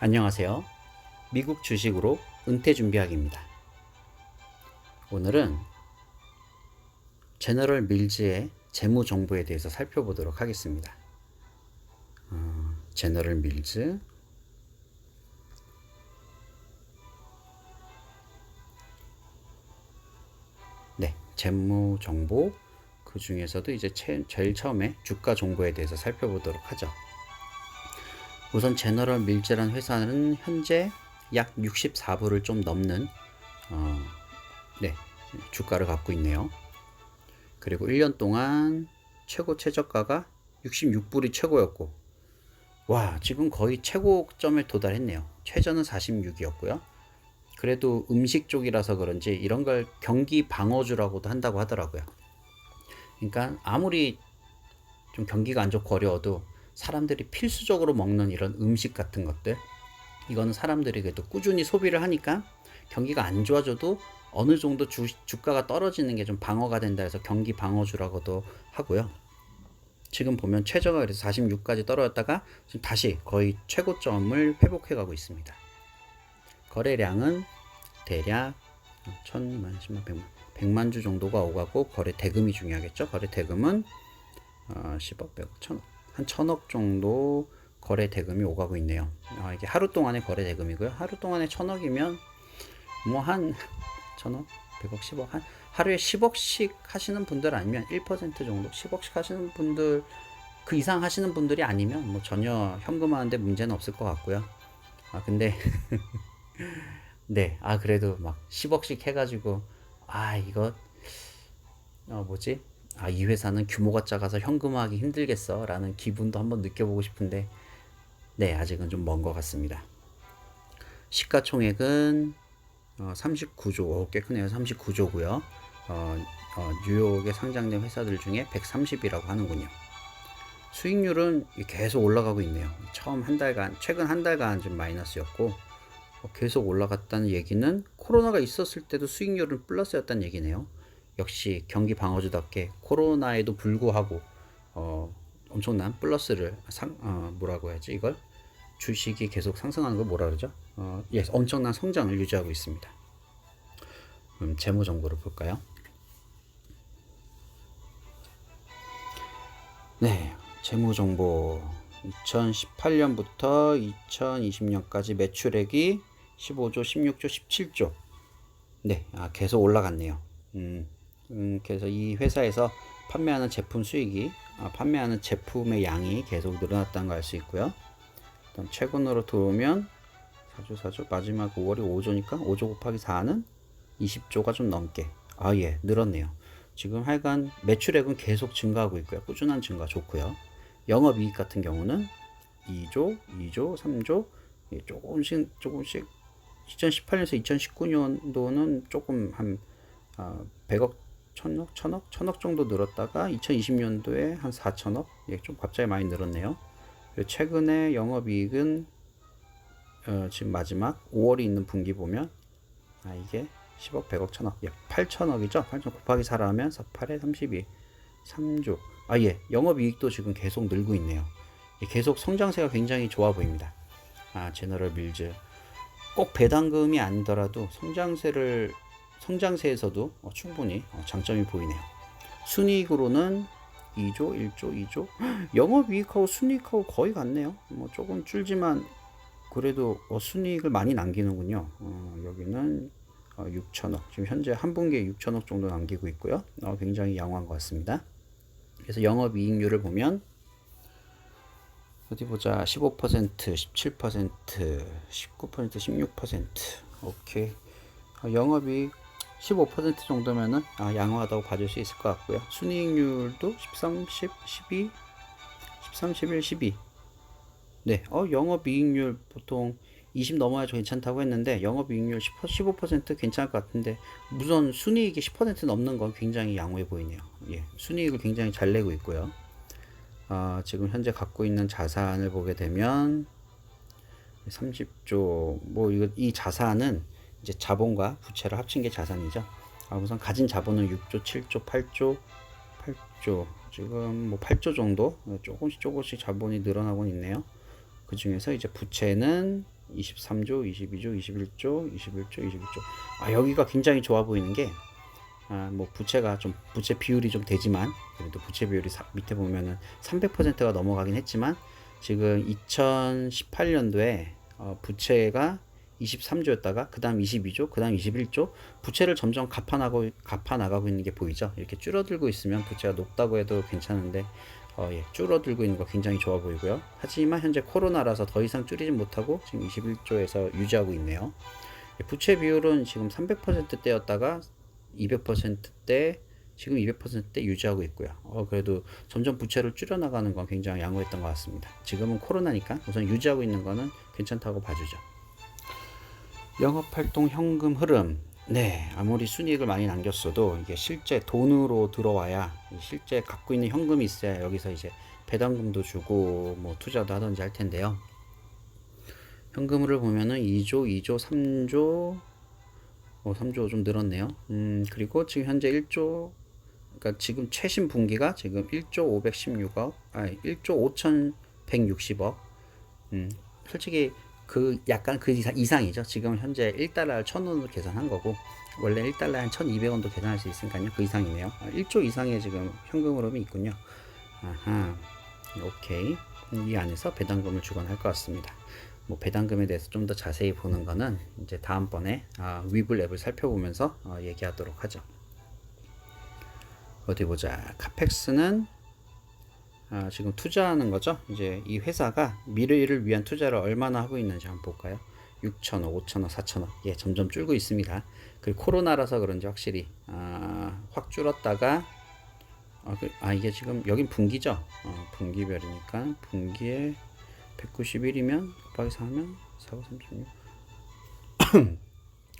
안녕하세요. 미국 주식으로 은퇴 준비하기입니다. 오늘은 제너럴 밀즈의 재무 정보에 대해서 살펴보도록 하겠습니다. 어, 제너럴 밀즈 네, 재무 정보 그 중에서도 이제 제, 제일 처음에 주가 정보에 대해서 살펴보도록 하죠. 우선 제너럴 밀즈라는 회사는 현재 약 64불을 좀 넘는 어, 네, 주가를 갖고 있네요. 그리고 1년 동안 최고 최저가가 66불이 최고였고 와 지금 거의 최고점에 도달했네요. 최저는 46이었고요. 그래도 음식 쪽이라서 그런지 이런 걸 경기 방어주라고도 한다고 하더라고요. 그러니까 아무리 좀 경기가 안 좋고 어려워도 사람들이 필수적으로 먹는 이런 음식 같은 것들 이거는 사람들이 그래도 꾸준히 소비를 하니까 경기가 안 좋아져도 어느 정도 주, 주가가 떨어지는 게 좀 방어가 된다 해서 경기 방어주라고도 하고요. 지금 보면 최저가 그래서 46까지 떨어졌다가 지금 다시 거의 최고점을 회복해 가고 있습니다. 거래량은 대략 1000만, 10만, 100만, 100만 주 정도가 오가고 거래 대금이 중요하겠죠. 거래 대금은 어, 10억, 100억, 1000억 한 천억 정도 거래 대금이 오가고 있네요. 아, 이게 하루 동안의 거래 대금이고요. 하루 동안에 천억이면 뭐 한 천억, 백억, 십억 한 하루에 10억씩 하시는 분들 아니면 1% 정도 10억씩 하시는 분들 그 이상 하시는 분들이 아니면 뭐 전혀 현금화하는데 문제는 없을 것 같고요. 아 근데 네, 아 그래도 막 10억씩 해가지고 아 이거 어 뭐지? 아, 이 회사는 규모가 작아서 현금화하기 힘들겠어 라는 기분도 한번 느껴보고 싶은데 네 아직은 좀 먼 것 같습니다. 시가총액은 어, 39조 오, 꽤 크네요. 39조고요. 어, 어, 뉴욕에 상장된 회사들 중에 130이라고 하는군요. 수익률은 계속 올라가고 있네요. 처음 한 달간 최근 한 달간 좀 마이너스였고 어, 계속 올라갔다는 얘기는 코로나가 있었을 때도 수익률은 플러스였다는 얘기네요 역시 경기 방어주답게 코로나에도 불구하고 어, 엄청난 플러스를 상 어, 뭐라고 해야지 이걸 주식이 계속 상승하는 걸 뭐라 그러죠? 어, 예, 엄청난 성장을 유지하고 있습니다. 그럼 재무 정보를 볼까요? 네, 재무 정보 2018년부터 2020년까지 매출액이 15조, 16조, 17조. 네, 아, 계속 올라갔네요. 음, 음, 그래서 이 회사에서 판매하는 제품 수익이 아, 판매하는 제품의 양이 계속 늘어났다는 걸 알 수 있고요. 그다음 최근으로 들어오면 4조 4조 마지막 5월이 5조니까 5조 곱하기 4는 20조가 좀 넘게 아 예 늘었네요. 지금 하여간 매출액은 계속 증가하고 있고요. 꾸준한 증가 좋고요. 영업이익 같은 경우는 2조, 2조, 3조 예, 조금씩 조금씩 2018년에서 2019년도는 조금 한 어, 100억 천억, 천억, 천억 정도 늘었다가 2020년도에 한 4천억, 예, 좀 갑자기 많이 늘었네요. 최근에 영업이익은 어, 지금 마지막 5월이 있는 분기 보면 아 이게 10억, 100억, 천억, 예, 8천억이죠. 8천 곱하기 4라 하면 48에 32, 3조. 아 예, 영업이익도 지금 계속 늘고 있네요. 예, 계속 성장세가 굉장히 좋아 보입니다. 아 제너럴 밀즈 꼭 배당금이 아니더라도 성장세를 성장세에서도 어, 충분히 어, 장점이 보이네요. 순이익으로는 2조, 1조, 2조. 영업이익하고 순이익하고 거의 같네요. 뭐 조금 줄지만 그래도 어, 순이익을 많이 남기는군요. 어, 여기는 어, 6천억. 지금 현재 한 분기에 6천억 정도 남기고 있고요. 어, 굉장히 양호한 것 같습니다. 그래서 영업이익률을 보면 어디 보자. 15%, 17%, 19%, 16%. 오케이. 어, 영업이익 15% 정도면은 아, 양호하다고 봐줄 수 있을 것 같고요. 순이익률도 13, 10, 12, 13, 11, 12. 네, 어, 영업이익률 보통 20 넘어야 괜찮다고 했는데 영업이익률 10, 15% 괜찮을 것 같은데 우선 순이익이 10% 넘는 건 굉장히 양호해 보이네요. 예, 순이익을 굉장히 잘 내고 있고요. 아, 지금 현재 갖고 있는 자산을 보게 되면 30조 뭐 이거 이 자산은 이제 자본과 부채를 합친 게 자산이죠. 아, 우선 가진 자본은 6조, 7조, 8조, 8조 지금 뭐 8조 정도 조금씩 조금씩 자본이 늘어나고 있네요. 그 중에서 이제 부채는 23조, 22조, 21조, 21조, 21조. 아, 여기가 굉장히 좋아 보이는 게 아, 뭐 부채가 좀 부채 비율이 좀 되지만 그래도 부채 비율이 사, 밑에 보면은 300%가 넘어가긴 했지만 지금 2018년도에 어, 부채가 23조였다가 그 다음 22조, 그 다음 21조 부채를 점점 갚아 나가고 갚아 나가고 있는 게 보이죠. 이렇게 줄어들고 있으면 부채가 높다고 해도 괜찮은데 어, 예, 줄어들고 있는 거 굉장히 좋아 보이고요. 하지만 현재 코로나라서 더 이상 줄이지 못하고 지금 21조에서 유지하고 있네요. 예, 부채 비율은 지금 300%대였다가 200%대 지금 200%대 유지하고 있고요. 어, 그래도 점점 부채를 줄여나가는 건 굉장히 양호했던 것 같습니다. 지금은 코로나니까 우선 유지하고 있는 거는 괜찮다고 봐주죠. 영업활동 현금 흐름. 네, 아무리 순이익을 많이 남겼어도 이게 실제 돈으로 들어와야 실제 갖고 있는 현금이 있어야 여기서 이제 배당금도 주고 뭐 투자도 하든지 할 텐데요. 현금흐를 보면은 2조, 2조, 3조, 어, 3조 좀 늘었네요. 음, 그리고 지금 현재 1조, 그러니까 지금 최신 분기가 지금 1조 516억, 아니 1조 5,160억. 음, 솔직히 그 약간 그 이상, 이상 이죠. 지금 현재 1달러를 1,000원으로 계산한 거고 원래 1달러에 한 1,200원도 계산할 수 있으니까요. 그 이상이네요. 아, 1조 이상의 지금 현금 흐름이 있군요. 아하. 오케이. 이 안에서 배당금을 주거나 할것 같습니다. 뭐 배당금에 대해서 좀 더 자세히 보는 거는 이제 다음번에 아, 위블 앱을 살펴보면서 어, 얘기하도록 하죠. 어디 보자. 카펙스는 아, 지금 투자하는 거죠. 이제 이 회사가 미래를 위한 투자를 얼마나 하고 있는지 한번 볼까요? 6천억, 5천억, 4천억. 예, 점점 줄고 있습니다. 그 코로나라서 그런지 확실히 아, 확 줄었다가 아, 그, 아, 이게 지금 여긴 분기죠. 어, 분기별이니까 분기에 191이면 곱하기 4하면 4, 5, 36.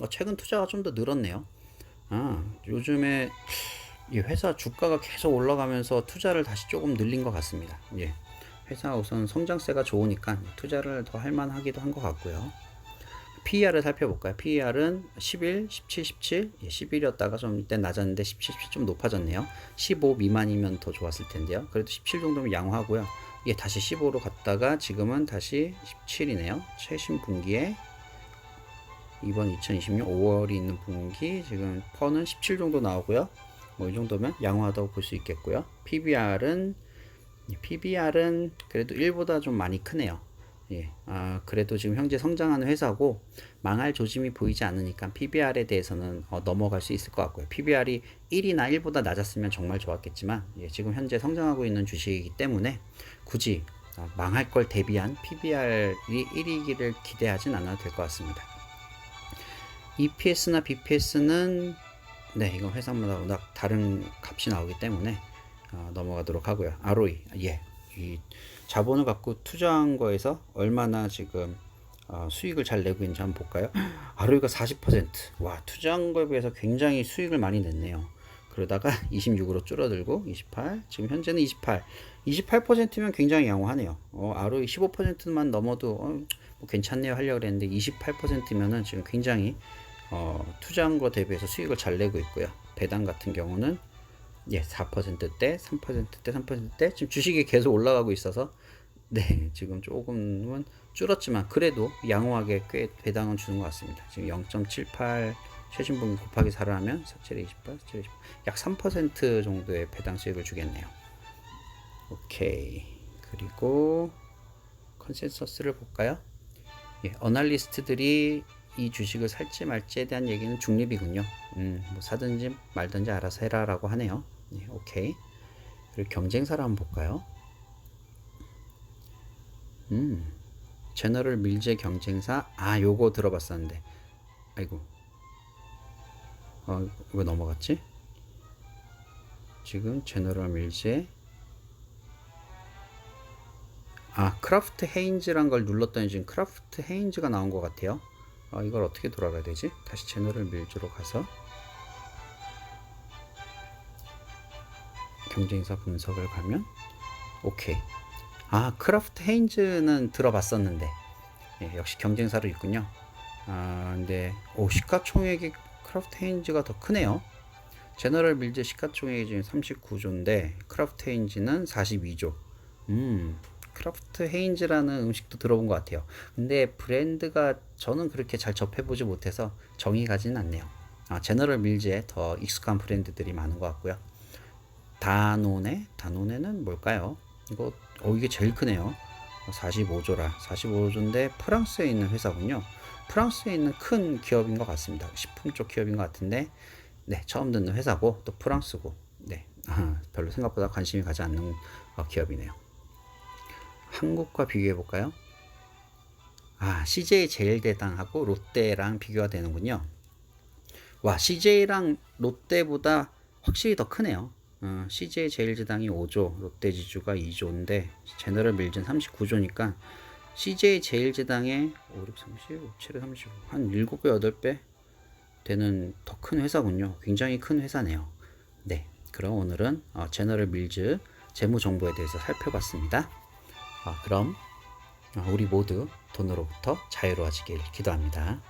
어, 최근 투자가 좀 더 늘었네요. 아, 요즘에 이 회사 주가가 계속 올라가면서 투자를 다시 조금 늘린 것 같습니다. 예. 회사가 우선 성장세가 좋으니까 투자를 더 할만하기도 한 것 같고요. PER을 살펴볼까요? PER은 11, 17, 17, 예, 11이었다가 좀 이때 낮았는데 17, 17 좀 높아졌네요. 15 미만이면 더 좋았을 텐데요. 그래도 17 정도면 양호하고요. 이게 다시 15로 갔다가 지금은 다시 17이네요. 최신 분기에 이번 2026년 5월이 있는 분기 지금 퍼는 17 정도 나오고요. 뭐 이 정도면 양호하다고 볼 수 있겠고요. PBR은 PBR은 그래도 1보다 좀 많이 크네요. 예, 아, 그래도 지금 현재 성장하는 회사고 망할 조짐이 보이지 않으니까 PBR에 대해서는 어, 넘어갈 수 있을 것 같고요. PBR이 1이나 1보다 낮았으면 정말 좋았겠지만 예, 지금 현재 성장하고 있는 주식이기 때문에 굳이 어, 망할 걸 대비한 PBR이 1이기를 기대하진 않아도 될 것 같습니다. EPS나 BPS는 네, 이건 회사마다 워낙 다른 값이 나오기 때문에 어, 넘어가도록 하고요. ROE, 예, 이 자본을 갖고 투자한 거에서 얼마나 지금 어, 수익을 잘 내고 있는지 한번 볼까요? ROE가 40%. 와, 투자한 거에 비해서 굉장히 수익을 많이 냈네요. 그러다가 26으로 줄어들고 28, 지금 현재는 28. 28%면 굉장히 양호하네요. 어, ROE 15%만 넘어도 어, 뭐 괜찮네요 하려고 그랬는데 28%면은 지금 굉장히 어, 투자한 거 대비해서 수익을 잘 내고 있고요. 배당 같은 경우는 예, 4%대, 3%대, 3%대 지금 주식이 계속 올라가고 있어서 네, 지금 조금은 줄었지만 그래도 양호하게 꽤 배당은 주는 것 같습니다. 지금 0.78 최신 분기 곱하기 4를 하면 47에 28, 47에 28, 약3% 정도의 배당 수익을 주겠네요. 오케이. 그리고 컨센서스를 볼까요? 예, 어널리스트들이 이 주식을 살지 말지에 대한 얘기는 중립이군요. 음, 뭐 사든지 말든지 알아서 해라라고 하네요. 예, 오케이. 그리고 경쟁사를 한번 볼까요? 음, 제너럴 밀제 경쟁사. 아, 요거 들어봤었는데. 아이고. 어, 왜 넘어갔지? 지금 제너럴 밀제. 아, 크라프트 헤인즈란 걸 눌렀더니 지금 크라프트 헤인즈가 나온 것 같아요. 아, 이걸 어떻게 돌아가야 되지? 다시 채널을 밀주로 가서 경쟁사 분석을 가면 오케이. 아 크라프트 헤인즈는 들어봤었는데 예, 역시 경쟁사로 있군요. 아 근데 오 시가총액이 크라프트 헤인즈가 더 크네요. 제너럴 밀즈 시가총액이 지금 39조인데 크라프트 헤인즈는 42조. 음 크라프트 헤인즈라는 음식도 들어본 것 같아요. 근데 브랜드가 저는 그렇게 잘 접해보지 못해서 정이 가진 않네요. 아, 제너럴 밀즈에 더 익숙한 브랜드들이 많은 것 같고요. 다노네? 다노네는 뭘까요? 이거, 어, 이게 제일 크네요. 45조라. 45조인데 프랑스에 있는 회사군요. 프랑스에 있는 큰 기업인 것 같습니다. 식품 쪽 기업인 것 같은데, 네, 처음 듣는 회사고, 또 프랑스고, 네, 아, 별로 생각보다 관심이 가지 않는 어, 기업이네요. 한국과 비교해 볼까요? 아, CJ 제일대당하고 롯데랑 비교가 되는군요. 와, CJ랑 롯데보다 확실히 더 크네요. 어, CJ 제일제당이 5조, 롯데지주가 2조인데 제너럴 밀즈는 39조니까 CJ 제일제당의 5, 6, 30, 5, 7, 35, 한 7배, 8배 되는 더 큰 회사군요. 굉장히 큰 회사네요. 네, 그럼 오늘은 어, 제너럴 밀즈 재무 정보에 대해서 살펴봤습니다. 아, 그럼 어, 우리 모두 돈으로부터 자유로워지길 기도합니다.